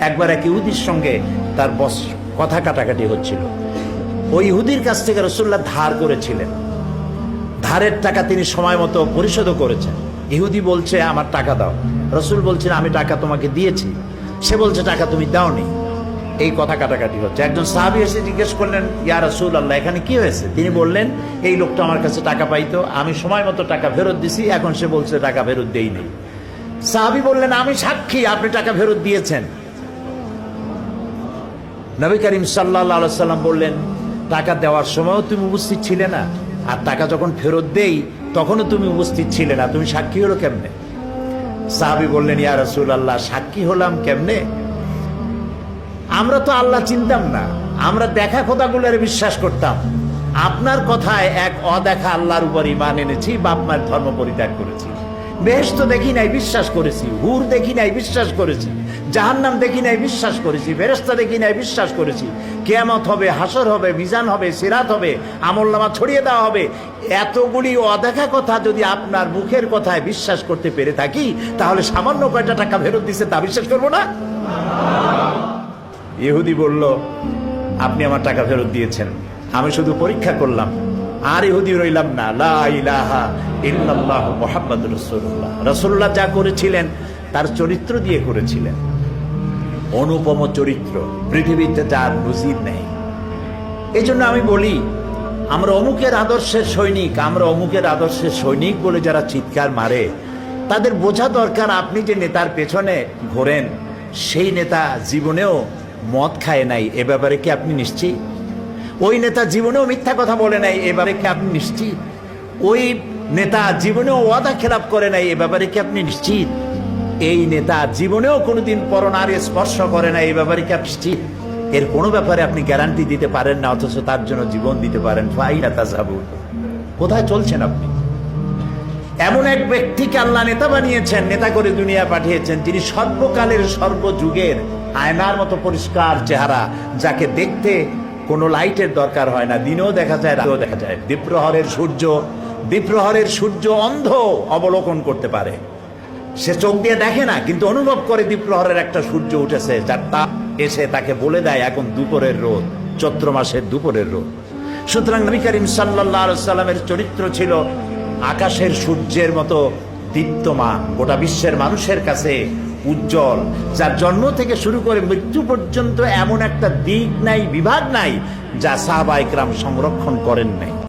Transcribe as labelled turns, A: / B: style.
A: একবার এক ইহুদির সঙ্গে তার বস কথা কাটাকাটি হচ্ছিল। ওই ইহুদির কাছ থেকে রসুল্লাহ ধার করেছিলেন। ধারের টাকা তিনি সময় মতো পরিশোধও করেছেন। ইহুদি বলছে, আমার টাকা দাও। রসুল বলছেন, আমি টাকা তোমাকে দিয়েছি। সে বলছে, টাকা তুমি দাওনি। এই কথা কাটাকাটি হচ্ছে। একজন সাহাবি এসে জিজ্ঞেস করলেন, ইয়া রসুল আল্লাহ এখানে কি হয়েছে? তিনি বললেন, এই লোকটা আমার কাছে টাকা পাইতো, আমি সময় মতো টাকা ফেরত দিছি, এখন সে বলছে, টাকা ফেরত দেই সাহাবি বললেন, আমি সাক্ষী, আপনি টাকা ফেরত দিয়েছেন। নবী করিম সাল্লাহ সাল্লাম বললেন, টাকা দেওয়ার সময়ও তুমি উপস্থিত ছিলে না, আর টাকা যখন ফেরত দেই, তখনও তুমি উপস্থিত ছিলে না। তুমি সাক্ষী হলো কেমনে? সাহাবি বললেন, ইয়া রসুল আল্লাহ সাক্ষী হলাম কেমনে? আমরা তো আল্লাহ চিনতাম না। আমরা দেখা কথাগুলোর বিশ্বাস করতাম। আপনার কথায় এক অদেখা আল্লাহর উপর ইমান এনেছি, বাপ মায়ের ধর্ম পরিত্যাগ করেছি। বেহেস্ত দেখি নাই বিশ্বাস করেছি, হুর দেখি নাই বিশ্বাস করেছি, জাহান্নাম দেখি নাই বিশ্বাস করেছি ফেরেস্তা দেখি নাই বিশ্বাস করেছি, কেয়ামত হবে হাসর হবে, মিজান হবে, সিরাত হবে, আমল নামা ছড়িয়ে দেওয়া হবে। এতগুলি অদেখা কথা যদি আপনার মুখের কথায় বিশ্বাস করতে পেরে থাকি, তাহলে সামান্য কয়টা টাকা ফেরত দিছে তা বিশ্বাস করব না? ইহুদি বলল, আপনি আমার টাকা ফেরত দিয়েছেন, আমি শুধু পরীক্ষা করলাম। আর ইহুদি রইলাম না। রাসূলুল্লাহ। যা করেছিলেন, তার চরিত্র দিয়ে করেছিলেন। অনুপম চরিত্র, পৃথিবীতে যার নজির নেই। এই জন্য আমি বলি, আমরা অমুকের আদর্শের সৈনিক, আমরা অমুকের আদর্শের সৈনিক বলে যারা চিৎকার মারে, তাদের বোঝা দরকার আপনি যে নেতার পেছনে ঘোরেন, সেই নেতা জীবনেও মদ খায় নাই। এ ব্যাপারে কি আপনি নিশ্চিত? ওই নেতা জীবনেও মিথ্যা কথা বলে নাই, এ ব্যাপারে কি আপনি নিশ্চিত? ওই নেতা জীবনেও ওয়াদা খেলাপ করে নাই, এ ব্যাপারে কি আপনি নিশ্চিত? এই নেতা জীবনেও কোনোদিন পরনারে স্পর্শ করে না এই ব্যাপারে কি আপনি নিশ্চিত? এর কোনো ব্যাপারে আপনি গ্যারান্টি দিতে পারেন না, অথচ তার জন্য জীবন দিতে পারেন। ফাইনা তাজাবু কোথায় চলছেন আপনি? এমন এক ব্যক্তিকে আল্লাহ নেতা বানিয়েছেন, নেতা করে দুনিয়া পাঠিয়েছেন, তিনি সর্বকালের সর্বযুগের আয়নার মতো পরিষ্কার চেহারা, যাকে দেখতে কোনো লাইটের দরকার হয় না। দিনেও দেখা যায়, রাতেও দেখা যায়। দ্বীপ্রহরের সূর্য দ্বীপ্রহরের সূর্য অন্ধ অবলোকন করতে পারে। সে চোখ দিয়ে দেখে না, কিন্তু অনুভব করে দ্বীপ্রহরের একটা সূর্য উঠেছে, যার তাপ এসে তাকে বলে দেয়, এখন দুপুরের রোদ, চৈত্র মাসের দুপুরের রোদ। সুতরাং নবী করিম সাল্লাহ সাল্লামের চরিত্র ছিল আকাশের সূর্যের মতো দীপ্তমান। গোটা বিশ্বের মানুষের কাছে উজ্জ্বল, যার জন্ম থেকে শুরু করে মৃত্যু পর্যন্ত এমন একটা দিক নাই, বিভাগ নাই, যা সাহাবা ইকরাম সংরক্ষণ করেন নাই।